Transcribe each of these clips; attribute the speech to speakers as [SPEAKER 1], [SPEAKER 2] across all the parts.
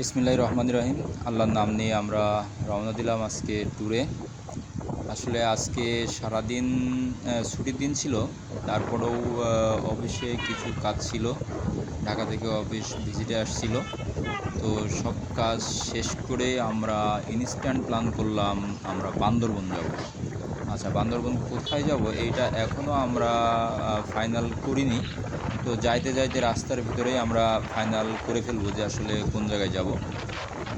[SPEAKER 1] বিসমিল্লাহ রহমান রহিম। আল্লাহর নাম নিয়ে আমরা রওনা দিলাম আজকে ট্যুরে। আসলে আজকে সারাদিন ছুটির দিন ছিল, তারপরেও অফিসে কিছু কাজ ছিল। ঢাকা থেকে অফিস ভিজিটে আসছিল। তো সব কাজ শেষ করে আমরা ইনস্ট্যান্ট প্ল্যান করলাম, আমরা বান্দরবন যাব। আচ্ছা বান্দরবন কোথায় যাব? এইটা এখনও আমরা ফাইনাল করিনি। তো যাইতে যাইতে রাস্তার ভিতরেই আমরা ফাইনাল করে ফেলব যে আসলে কোন জায়গায় যাব।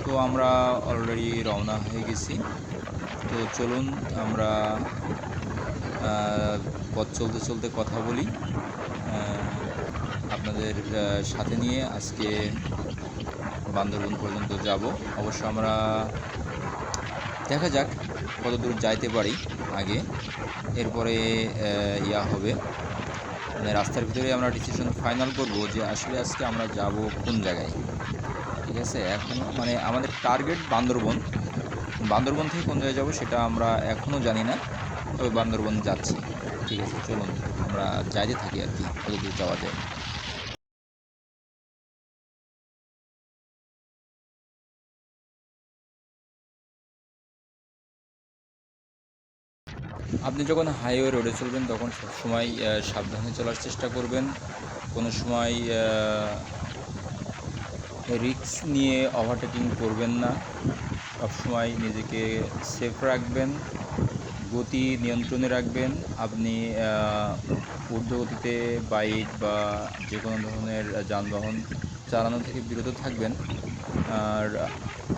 [SPEAKER 1] তো আমরা অলরেডি রওনা হয়ে গেছি। তো চলুন আমরা পথ চলতে চলতে কথা বলি। আপনাদের সাথে নিয়ে আজকে বান্দরবন পর্যন্ত যাব। অবশ্য আমরা দেখা যাক কত দূর যাইতে পারি আগে। এরপরে ইয়া হবে। মানে রাস্তার ভিতরে আমরা ডিসিশন ফাইনাল করব যে আসলে আজকে আমরা যাব কোন জায়গায়। ঠিক আছে? এখনও মানে আমাদের টার্গেট বান্দরবন। বান্দরবন থেকে কোন জায়গায় যাব সেটা আমরা এখনও জানি না, তবে বান্দরবন যাচ্ছি। ঠিক আছে? চলুন, আমরা যাইতে থাকি আর কি যাওয়া যায়। আপনি যখন হাইওয়ে রোডে চলবেন, তখন সবসময় সাবধানে চলার চেষ্টা করবেন। কোনো সময় রিস্ক নিয়ে ওভারটেকিং করবেন না। সবসময় নিজেকে সেফ রাখবেন, গতি নিয়ন্ত্রণে রাখবেন। আপনি ঊর্ধ্বগতিতে বাইক বা যে কোনো ধরনের যানবাহন চালানো থেকে বিরত থাকবেন। আর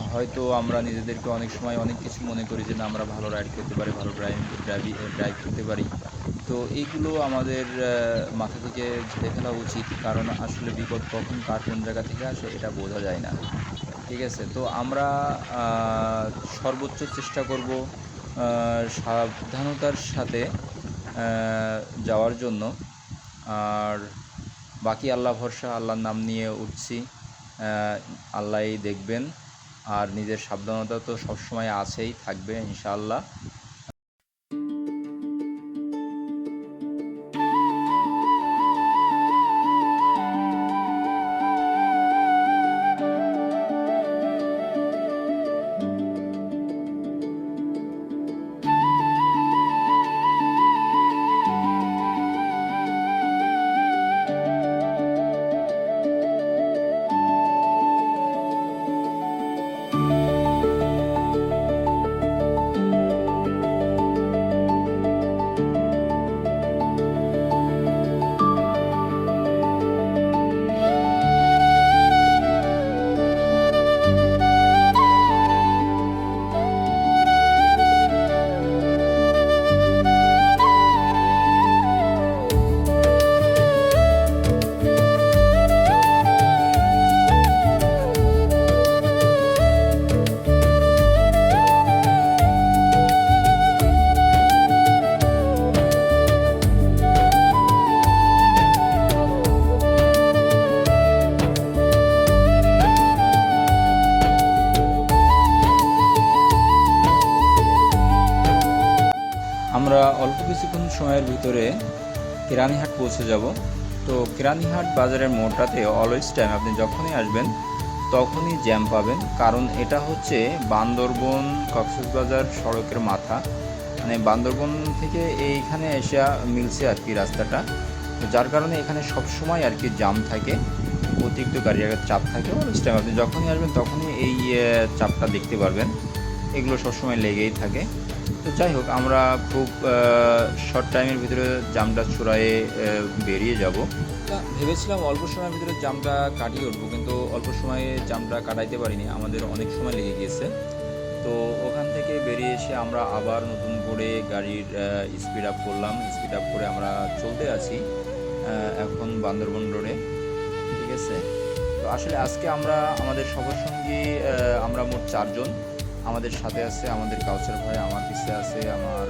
[SPEAKER 1] হয়তো আমরা নিজেদেরকে অনেক সময় অনেক কিছু মনে করি যে, না, আমরা ভালো রাইড করতে পারি, ভালো ড্রাইভ ড্রাইভিং ড্রাইভ করতে পারি। তো এইগুলো আমাদের মাথা থেকে ঝেড়ে ফেলা উচিত। কারণ আসলে বিপদ কখন কার কোন জায়গা থেকে আসে এটা বোঝা যায় না। ঠিক আছে? তো আমরা সর্বোচ্চ চেষ্টা করব সাবধানতার সাথে যাওয়ার জন্য। আর বাকি আল্লাহ ভরসা, আল্লাহর নাম নিয়ে উঠছি। আল্লাহই দেখবেন। আর নিজের সাবধানতা তো সবসময় আছেই, থাকবে ইনশাআল্লাহ। কেরানীহাট পৌঁছে যাব। তো কেরানীহাট বাজারের মোড়টাতে অলওয়েজ টাইম আপনি যখনই আসবেন, তখনই জ্যাম পাবেন। কারণ এটা হচ্ছে বান্দরবন কক্সবাজার সড়কের মাথা। মানে বান্দরবন থেকে এইখানে এসে মিলছে আর কি রাস্তাটা। যার কারণে এখানে সব সময় আর কি জাম থাকে। অতিরিক্ত গাড়ির চাপ থাকে অলওয়েজ টাইম আপনি যখনই আসবেন, তখনই এই চাপটা দেখতে পারবেন। এগুলো সবসময় লেগেই থাকে। তো যাই হোক, আমরা খুব শর্ট টাইমের ভিতরে জামটা ছুড়ায়ে বেরিয়ে যাব। ভেবেছিলাম অল্প সময়ের ভিতরে জামটা কাটিয়ে উঠবো, কিন্তু অল্প সময়ে জামটা কাটাইতে পারিনি, আমাদের অনেক সময় লেগে গিয়েছে। তো ওখান থেকে বেরিয়ে এসে আমরা আবার নতুন করে গাড়ির স্পিড আপ করলাম স্পিড আপ করে আমরা চলতে আছি এখন বান্দরবন রোডে ঠিক আছে? তো আসলে আজকে আমরা, আমাদের সবার সঙ্গে আমরা মোট চারজন। আমাদের সাথে আছে আমাদের কাউসার ভাই, আমার পিছিয়ে আছে আমার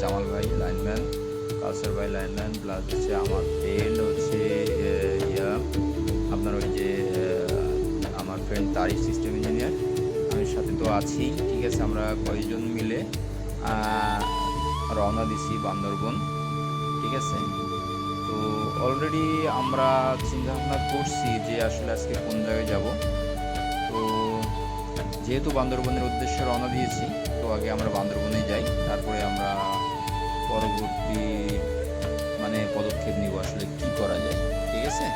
[SPEAKER 1] জামাল ভাই লাইনম্যান কাউসার ভাই লাইনম্যান প্লাস হচ্ছে আমার ফ্রেন্ড হচ্ছে ইয়া, আপনার ওই যে আমার ফ্রেন্ড তারিফ সিস্টেম ইঞ্জিনিয়ার আমি সাথে তো আছি, ঠিক আছে, আমরা কয়েকজন মিলে রওনা দিছি বান্দরবন, ঠিক আছে? তো অলরেডি আমরা চিন্তা ভাবনা করছি যে আসলে আজকে কোন জায়গায় যাব। যেহেতু বান্দরবনের উদ্দেশ্যে রওনা দিয়েছি, তো আগে আমরা বান্দরবনে যাই, তারপরে আমরা পরবর্তী মানে পদক্ষেপ নিব আসলে কি করা যায়, ঠিক আছে?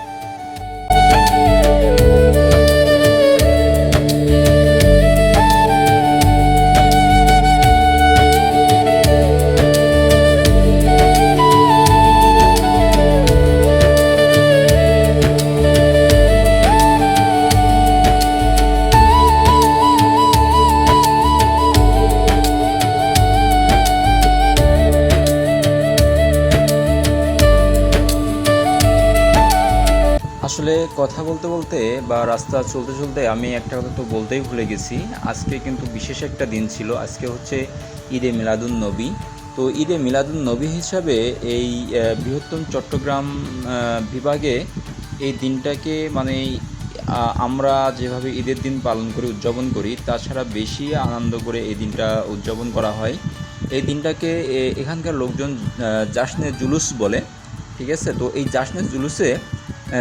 [SPEAKER 1] কথা বলতে বলতে বা রাস্তা চলতে চলতে আমি একটা কথা তো বলতেই ভুলে গেছি। আজকে কিন্তু বিশেষ একটা দিন ছিল। আজকে হচ্ছে ঈদে মিলাদুন নবী। তো ঈদে মিলাদুন নবী হিসাবে এই বৃহত্তম চট্টগ্রাম বিভাগে এই দিনটাকে মানে আমরা যেভাবে ঈদের দিন পালন করি উদযাপন করি, তাছাড়া বেশি আনন্দ করে এই দিনটা উদযাপন করা হয়। এই দিনটাকে এখানকার লোকজন জাসনে জুলুস বলে, ঠিক আছে? তো এই জাসনের জুলুসে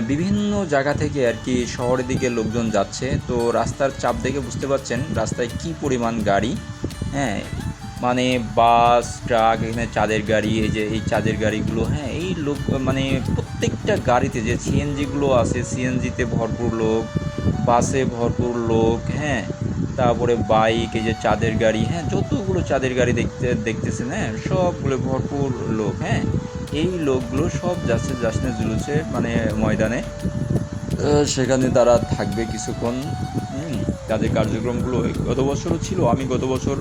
[SPEAKER 1] বিভিন্ন জায়গা থেকে আর কি শহরের দিকে লোকজন যাচ্ছে। তো রাস্তার চাপ দেখে বুঝতে পারছেন রাস্তায় কি পরিমাণ গাড়ি। হ্যাঁ মানে বাস, ট্রাক, এখানে চাঁদের গাড়ি, এই যে এই চাঁদের গাড়িগুলো হ্যাঁ এই লোক মানে প্রত্যেকটা গাড়িতে যে সিএনজিগুলো আছে সিএনজিতে ভরপুর লোক, বাসে ভরপুর লোক হ্যাঁ তারপরে বাইক, এই যে চাঁদের গাড়ি হ্যাঁ যতগুলো চাঁদের গাড়ি দেখতে, দেখতেছেন হ্যাঁ সবগুলো ভরপুর লোক হ্যাঁ। এই লোকগুলো সব যাচ্ছে জাসনে জুলুসে মানে ময়দানে। সেখানে তারা থাকবে কিছুক্ষণ। তাদের কার্যক্রমগুলো গত বছরও ছিল, আমি গত বছর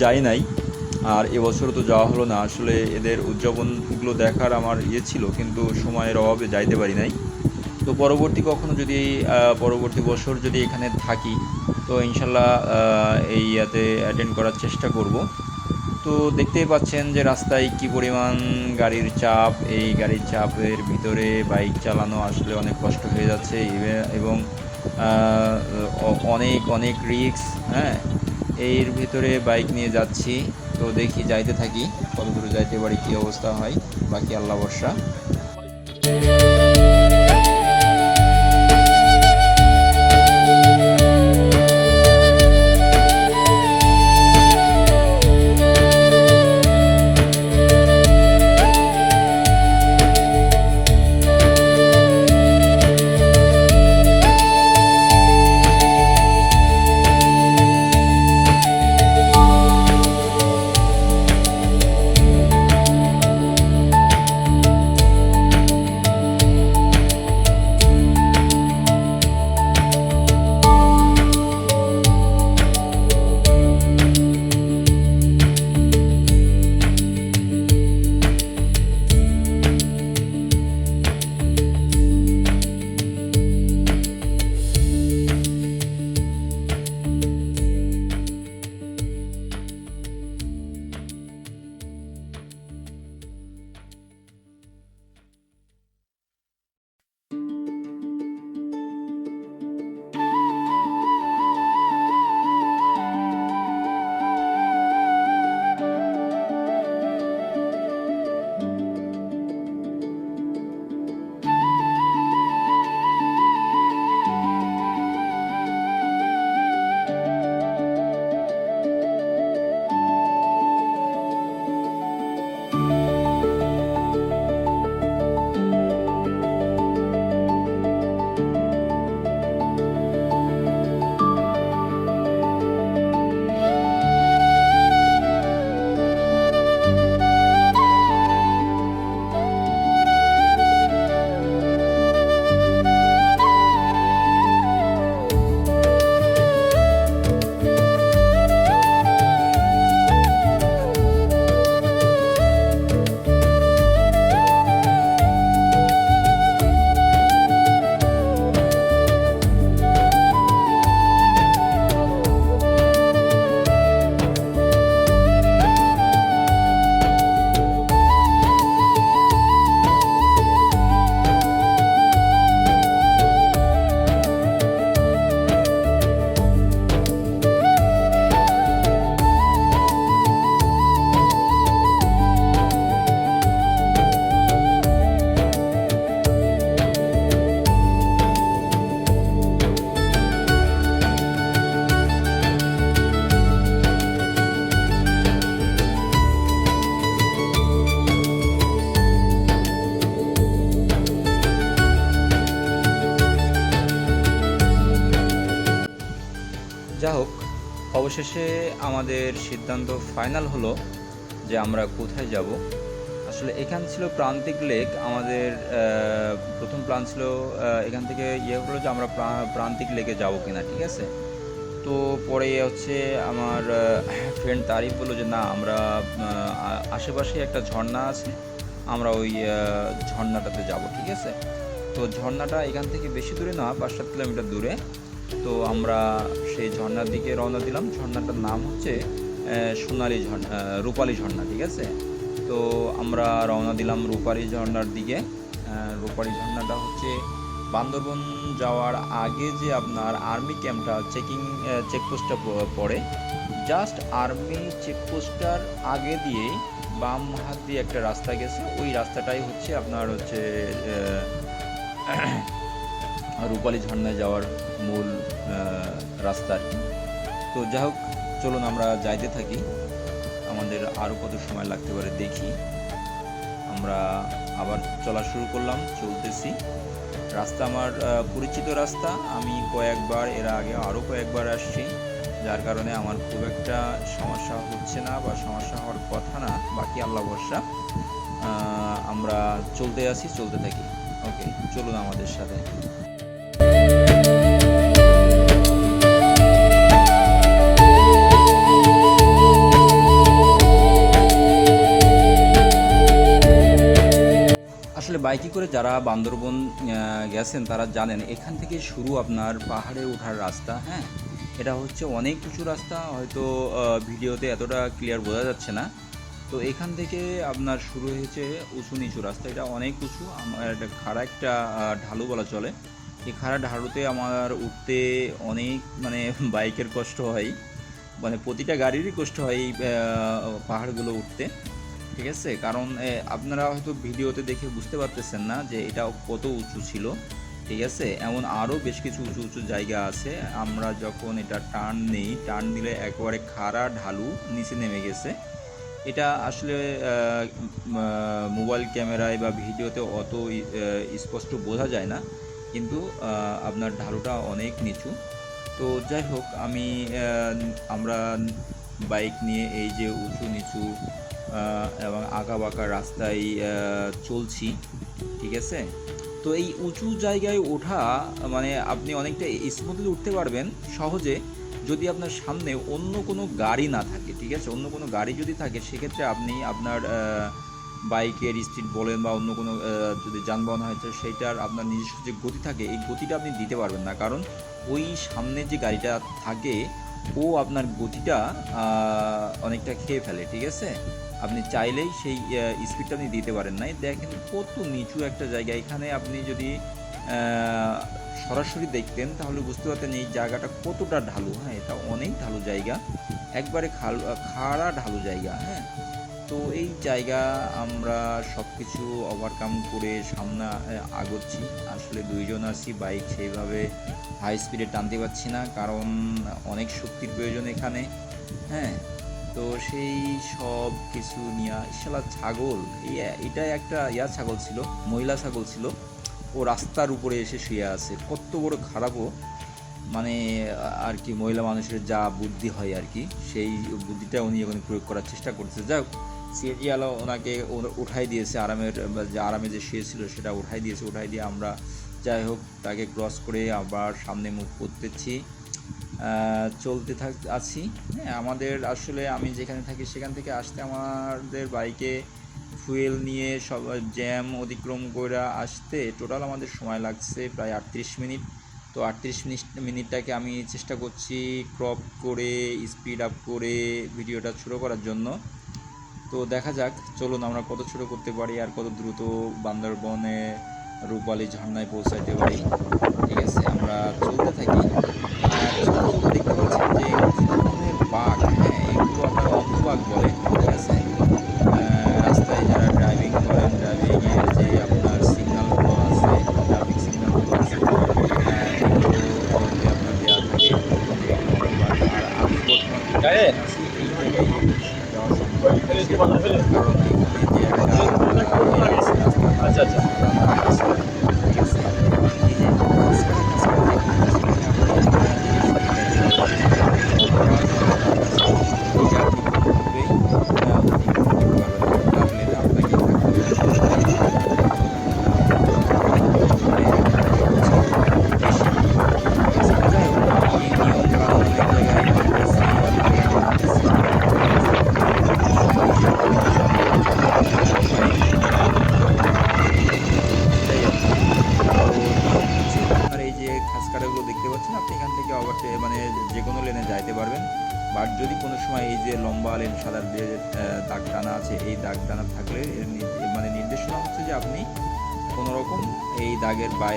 [SPEAKER 1] যাই নাই। আর এবছরও তো যাওয়া হলো না, আসলে এদের উদযাপনগুলো দেখার আমার ইয়ে ছিল, কিন্তু সময়ের অভাবে যাইতে পারি নাই। তো পরবর্তী কখনো যদি পরবর্তী বছর যদি এখানে থাকি, তো ইনশাল্লাহ এই ইয়াতে অ্যাটেন্ড করার চেষ্টা করব। তো দেখতেই পাচ্ছেন যে রাস্তায় কি পরিমাণ গাড়ির চাপ। এই গাড়ির চাপের ভিতরে বাইক চালানো আসলে অনেক কষ্ট হয়ে যাচ্ছে। এবং অনেক অনেক রিস্ক হ্যাঁ? এর ভিতরে বাইক নিয়ে যাচ্ছি। তো দেখি যাইতে থাকি। কত দূরে যাইতে পারি, কী অবস্থা হয়? বাকি আল্লাহ বর্ষা আমাদের সিদ্ধান্ত ফাইনাল হলো যে আমরা কোথায় যাব। আসলে এখান ছিল প্রান্তিক লেক, আমাদের প্রথম প্ল্যান ছিল এখান থেকে ইয়ে হলো যে আমরা প্রা- প্রান্তিক লেকে যাব কিনা, ঠিক আছে? তো পরে হচ্ছে আমার ফ্রেন্ড তারিফ বলল যে না, আমরা আশেপাশে একটা ঝর্ণা আছে, আমরা ওই ঝর্ণাটাতে যাব, ঠিক আছে? তো ঝর্ণাটা এখান থেকে বেশি দূরে না, পাঁচ সাত কিলোমিটার দূরে। তো আমরা সেই ঝর্ণার দিকে রওনা দিলাম। ঝর্ণাটার নাম হচ্ছে সোনালী ঝর্ণা রূপালী ঝর্ণা, ঠিক আছে? তো আমরা রওনা দিলাম রূপালী ঝর্ণার দিকে। রূপালী ঝর্ণাটা হচ্ছে বান্দরবন যাওয়ার আগে যে আপনার আর্মি ক্যাম্পটা, চেকিং চেকপোস্টটা পড়ে। জাস্ট আর্মি চেকপোস্টটার আগে দিয়ে বাম হাত দিয়ে একটা রাস্তা গেছে। ওই রাস্তাটাই হচ্ছে আপনার হচ্ছে রূপালী ঝর্ণায় যাওয়ার মূল রাস্তা আর কি। তো যাই হোক চলুন আমরা যাইতে থাকি। আমাদের আরও কত সময় লাগতে পারে দেখি। আমরা আবার চলা শুরু করলাম চলতেছি। রাস্তা আমার পরিচিত রাস্তা। আমি কয়েকবার এর আগে আরও কয়েকবার আসছি। যার কারণে আমার খুব একটা সমস্যা হচ্ছে না বা সমস্যা হওয়ার কথা না বাকি আল্লাহ আহ, আমরা চলতে আছি চলতে থাকি। ওকে চলুন আমাদের সাথে। বাইকে করে যারা বান্দরবন গেছেন তারা জানেন, এখান থেকে শুরু আপনার পাহাড়ে ওঠার রাস্তা হ্যাঁ? এটা হচ্ছে অনেক উঁচু রাস্তা, হয়তো ভিডিওতে এতটা ক্লিয়ার বোঝা যাচ্ছে না। তো এখান থেকে আপনার শুরু হয়েছে উঁচু নিচু রাস্তা, এটা অনেক উঁচু, আমার একটা খাড়া একটা ঢালু বলা চলে। এই খাড়া ঢালুতে আমার উঠতে অনেক মানে বাইকের কষ্ট হয় মানে প্রতিটা গাড়িরই কষ্ট হয় এই পাহাড়গুলো উঠতে। ঠিক আছে? কারণ আপনারা হয়তো ভিডিওতে দেখে বুঝতে পারতেছেন না যে এটা কত উঁচু ছিল, ঠিক আছে? এমন আরও বেশ কিছু উঁচু উঁচু জায়গা আছে। আমরা যখন এটা টার্ন নেই টার্ন দিলে একেবারে খাড়া ঢালু নিচে নেমে গেছে। এটা আসলে মোবাইল ক্যামেরায় বা ভিডিওতে অত স্পষ্ট বোঝা যায় না। কিন্তু আপনার ঢালুটা অনেক নিচু। তো যাই হোক, আমি আমরা বাইক নিয়ে এই যে উঁচু, নিচু এবং আঁকা বাঁকা রাস্তায় চলছি, ঠিক আছে? তো এই উঁচু জায়গায় ওঠা মানে আপনি অনেকটা স্মুথলি উঠতে পারবেন সহজে যদি আপনার সামনে অন্য কোনো গাড়ি না থাকে, ঠিক আছে? অন্য কোনো গাড়ি যদি থাকে, সেক্ষেত্রে আপনি আপনার বাইকের স্পিড বলেন বা অন্য কোনো যদি যানবাহন হয়েছে সেইটার আপনার নিজস্ব যে গতি থাকে, এই গতিটা আপনি দিতে পারবেন না। কারণ ওই সামনে যে গাড়িটা থাকে, ও আপনার গতিটা অনেকটা খেয়ে ফেলে, ঠিক আছে? আপনি চাইলেই সেই স্পিডটা আপনি দিতে পারেন নাই। দেখেন কত নিচু একটা জায়গা। এখানে আপনি যদি সরাসরি দেখতেন, তাহলে বুঝতে পারতেন এই জায়গাটা কতটা ঢালু। হ্যাঁ এটা অনেক ঢালু জায়গা। একবারে খাল, খাড়া ঢালু জায়গা হ্যাঁ। তো এই জায়গা আমরা সব কিছু ওভারকাম করে সামনে আগোচ্ছি। আসলে দুইজন আছি বাইক সেইভাবে হাই স্পিডে টানতে পারছি না, কারণ অনেক শক্তির প্রয়োজন এখানে হ্যাঁ। তো সেই সব কিছু নিয়ে শালা ছাগল এটা একটা ইয়া ছাগল ছিল, মহিলা ছাগল ছিল। ও রাস্তার উপরে এসে শুয়ে আছে। কত বড় খারাপও মানে আর কি মহিলা মানুষের যা বুদ্ধি হয় আর কি, সেই বুদ্ধিটা উনি এখন প্রয়োগ করার চেষ্টা করছে যাই হোক সিএনজি আলো ওনাকে উঠাই দিয়েছে আরামের, যে আরামে যে শুয়েছিল সেটা উঠাই দিয়েছে। উঠাই দিয়ে আমরা যাই হোক, তাকে ক্রস করে আবার সামনে মুখ করতেছি। চলতে থাক, আছি। হ্যাঁ আমাদের আসলে আমি যেখানে থাকি সেখান থেকে আসতে আমাদের বাইকে ফুয়েল নিয়ে সব জ্যাম অতিক্রম করে আসতে টোটাল আমাদের সময় লাগছে প্রায় আটত্রিশ মিনিট। তো আটত্রিশ মিনিট, মিনিটটাকে আমি চেষ্টা করছি ক্রপ করে স্পিড আপ করে ভিডিওটা ছোটো করার জন্য। তো দেখা যাক, চলুন আমরা কত ছোট করতে পারি আর কত দ্রুত বান্দরবনে রূপালী ঝর্ণায় পৌঁছাইতে পারি।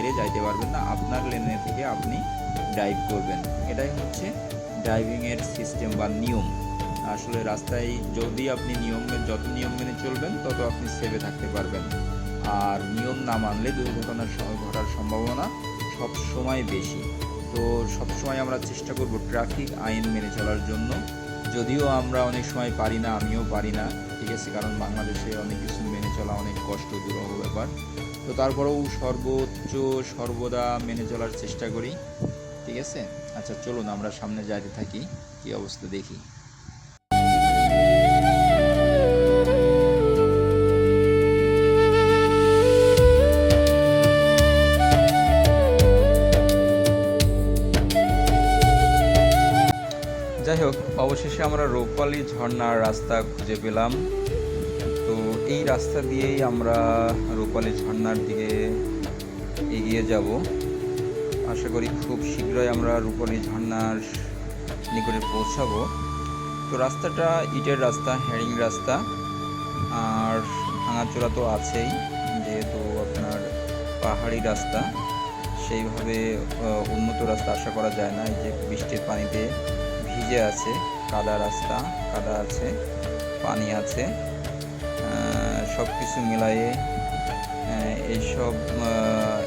[SPEAKER 1] বাইরে যাইতে পারবেন না, আপনার লেনে থেকে আপনি ড্রাইভ করবেন। এটাই হচ্ছে ড্রাইভিংয়ের সিস্টেম বা নিয়ম। আসলে রাস্তায় যদি আপনি নিয়ম যত নিয়ম মেনে চলবেন, তত আপনি সেভে থাকতে পারবেন। আর নিয়ম না মানলে দুর্ঘটনার ঘটার সম্ভাবনা সব সময় বেশি। তো সব সময় আমরা চেষ্টা করব ট্রাফিক আইন মেনে চলার জন্য। যদিও আমরা অনেক সময় পারি না, আমিও পারি না, ঠিক আছে? কারণ বাংলাদেশে অনেক কিছু মেনে চলা অনেক কষ্ট দুরূহ ব্যাপার। তো তারপরেও সর্বোচ্চ সর্বদা মেনে চলার চেষ্টা করি। ঠিক আছে? আচ্ছা চলুন, আমরা সামনে যাইতে থাকি। কি অবস্থা দেখি। যাই হোক, অবশেষে আমরা রূপালী ঝর্ণার রাস্তা খুঁজে পেলাম। এই রাস্তা দিয়েই আমরা রূপালী ঝর্ণার দিকে এগিয়ে যাব। আশা করি খুব শীঘ্রই আমরা রূপালী ঝর্ণার নিকটে পৌঁছাবো। তো রাস্তাটা ইটের রাস্তা হ্যারিং রাস্তা। আর ভাঙাচোরা তো আছেই, যেহেতু আপনার পাহাড়ি রাস্তা। সেইভাবে উন্নত রাস্তা আশা করা যায় না। যে বৃষ্টির পানিতে ভিজে আছে, কাদা রাস্তা, কাদা আছে, পানি আছে। সব কিছু আহ, এইসব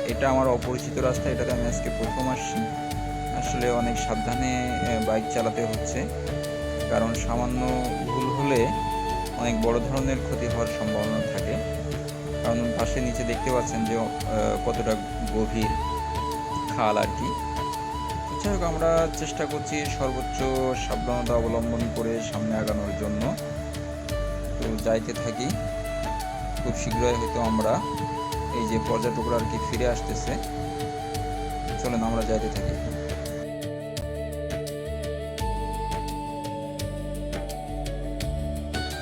[SPEAKER 1] এটা আমার অপরিচিত রাস্তা এটাতে আমি আজকে প্রথম আসছি। আসলে অনেক সাবধানে বাইক চালাতে হচ্ছে। কারণ সামান্য ভুল হলে অনেক বড় ধরনের ক্ষতি হওয়ার সম্ভাবনা থাকে। কারণ পাশে নিচে দেখতে পাচ্ছেন যে কতটা গভীর খাল আর কি। যাই হোক আমরা চেষ্টা করছি সর্বোচ্চ সাবধানতা অবলম্বন করে সামনে আগানোর জন্য। তো যাইতে থাকি। খুব শীঘ্রই হয়তো আমরা এই যে পর্যটকরা আর কি ফিরে আসতেছে। চলেন আমরা যাইতে থাকি।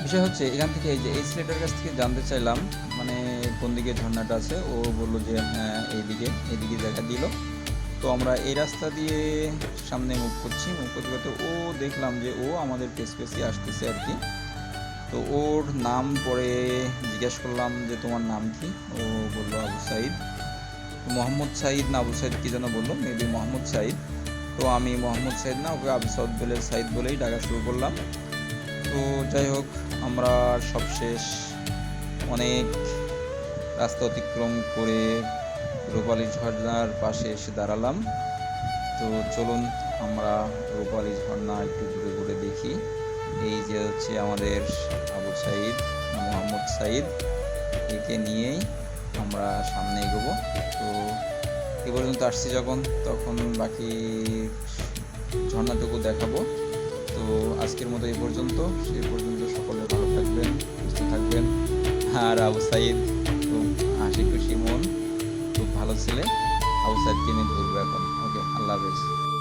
[SPEAKER 1] বিষয় হচ্ছে, এখান থেকে এই যে এই ছেলেটার কাছ থেকে জানতে চাইলাম মানে কোন দিকে ঝর্ণাটা আছে? ও বলল যে হ্যাঁ এইদিকে এইদিকে জায়গা দিল। তো আমরা এই রাস্তা দিয়ে সামনে মুভ করছি মুভ করতে করতে ও দেখলাম যে ও আমাদের পেস পেসে আসতেছে আর কি। তো ওর নাম পরে জিজ্ঞেস করলাম যে, তোমার নাম কি? ও বলল, আবু সাইদ। মোহাম্মদ সাইদ না, আবু সাইদ কি যেন বলল মেবি মোহাম্মদ সাইদ। তো আমি মোহাম্মদ সাইদ না, ওকে আবু সাউদ বলে সাইদ বলেই ডাকা শুরু করলাম। তো যাই হোক, আমরা সবশেষ অনেক রাস্তা অতিক্রম করে রূপালী ঝর্ণার পাশে এসে দাঁড়ালাম। তো চলুন, আমরা রূপালী ঝর্ণা একটু ঘুরে ঘুরে দেখি। এই যে হচ্ছে আমাদের আবু সাইদ, মোহাম্মদ সাইদ, একে নিয়েই আমরা সামনে এগোবো। তো এ পর্যন্ত আসছি যখন, তখন বাকি ঝর্ণাটুকু দেখাবো। তো আজকের মতো এই পর্যন্ত। সেই পর্যন্ত সকলে ভালো থাকবেন, সুস্থ থাকবেন। আর আবু সাইদ, খুব হাসি খুশি মন, খুব ভালো ছেলে। আবু সাইদকে নিয়ে ঘুরবো এখন। ওকে, আল্লাহ হাফেজ।